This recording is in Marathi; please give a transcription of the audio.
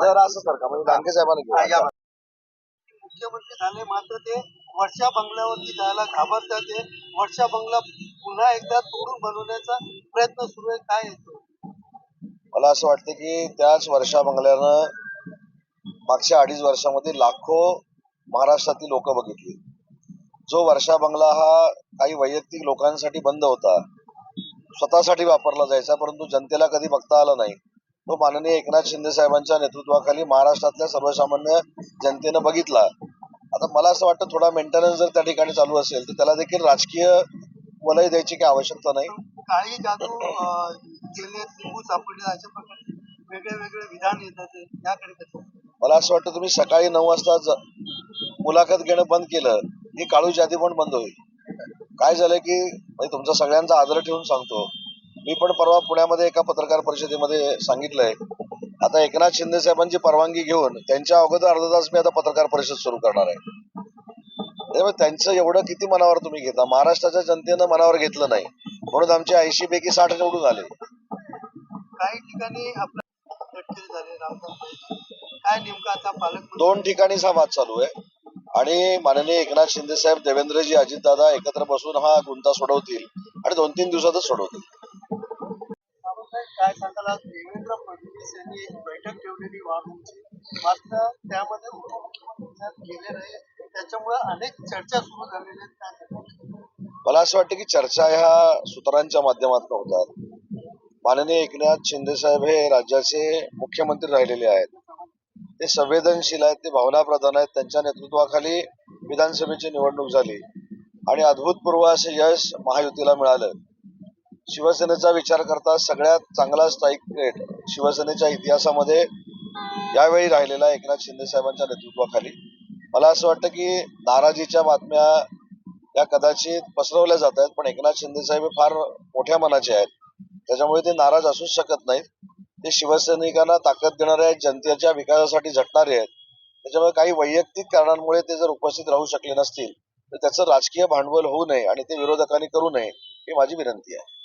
जरा असं सर का? म्हणजे साहेबांना मुख्यमंत्री झाले मात्र ते वर्षा बंगल्यावरती जायला घाबरतात ते. वर्षा बंगला पुन्हा एकदा तोडून बनवण्याचा प्रयत्न सुरू आहे. काय येतो? मला असं वाटतं की त्याच वर्षा बंगल्यानं मागच्या अडीच वर्षामध्ये लाखो महाराष्ट्रातील लोक बघितली. जो वर्षा बंगला हा काही वैयक्तिक लोकांसाठी बंद होता स्वतःसाठी वापरला जायचा परंतु जनतेला कधी बघता आला नाही. तो माननीय एकनाथ शिंदे साहेबांच्या नेतृत्वाखाली महाराष्ट्रातल्या सर्वसामान्य जनतेनं बघितला. आता मला असं वाटतं थोडा मेंटेनन्स जर त्या ठिकाणी चालू असेल तर त्याला देखील राजकीय वलय द्यायची काही आवश्यकता नाही. काळी जादू अं, केले लिंबू सापडले अशा प्रकारे वेगळे वेगळे विधान येतात. याकडे मला असं वाटतं तुम्ही सकाळी नऊ वाजता मुलाखत घेणं बंद केलं की काळू यादी पण बंद होईल. काय झालं की म्हणजे तुमचा सगळ्यांचा आदर ठेवून सांगतो. मी पण परवा पुण्यामध्ये एका पत्रकार परिषदेमध्ये सांगितलंय. आता एकनाथ शिंदे साहेबांची परवानगी घेऊन त्यांच्या अगोदर अर्धा तास मी आता पत्रकार परिषद सुरू करणार आहे. त्यामुळे त्यांचं एवढं किती मनावर तुम्ही घेता? महाराष्ट्राच्या जनतेनं मनावर घेतलं नाही. म्हणून आमचे ऐंशी पैकी साठ निवडून आले. काही ठिकाणी काय नेमकं आता दोन ठिकाणीच हा वाद चालू आहे. आणि माननीय एकनाथ शिंदे साहेब देवेंद्रजी अजितदादा एकत्र बसून हा गुंता सोडवतील आणि दोन तीन दिवसातच सोडवतील. काय देवेंद्र फडणवीस यांनी एक बैठक ठेवलेली वाहतूकची मात्र त्यामध्ये उपमुख्यमंत्री गेले नाही. त्याच्यामुळे अनेक चर्चा सुरू झालेल्या आहेत? मला असं वाटतं की चर्चा ह्या सूत्रांच्या माध्यमातून होतात. माननीय एकनाथ शिंदे साहेब हे राज्याचे मुख्यमंत्री राहिलेले आहेत. ते संवेदनशील आहेत ते भावनाप्रधान आहेत. त्यांच्या नेतृत्वाखाली विधानसभेची निवडणूक झाली. आणि अद्भुतपूर्व असं यश महायुतीला मिळालं. शिवसेनेचा विचार करता सगळ्यात चांगला स्ट्राईक रेट शिवसेनेच्या इतिहासामध्ये यावेळी राहिलेला एकनाथ शिंदे साहेबांच्या नेतृत्वाखाली. मला असं वाटतं की नाराजीच्या बातम्या या कदाचित पसरवल्या जात आहेत पण एकनाथ शिंदे साहेब हे फार मोठ्या मनाचे आहेत. त्याच्यामुळे ते नाराज असूच शकत नाहीत. ते शिवसैनिकांना ताकद देणारे आहेत जनतेच्या विकासासाठी झटणारे आहेत. त्याच्यामुळे काही वैयक्तिक कारणांमुळे ते जर उपस्थित राहू शकले नसतील तर त्याचं राजकीय भांडवल होऊ नये आणि ते विरोधकांनी करू नये ही माझी विनंती आहे.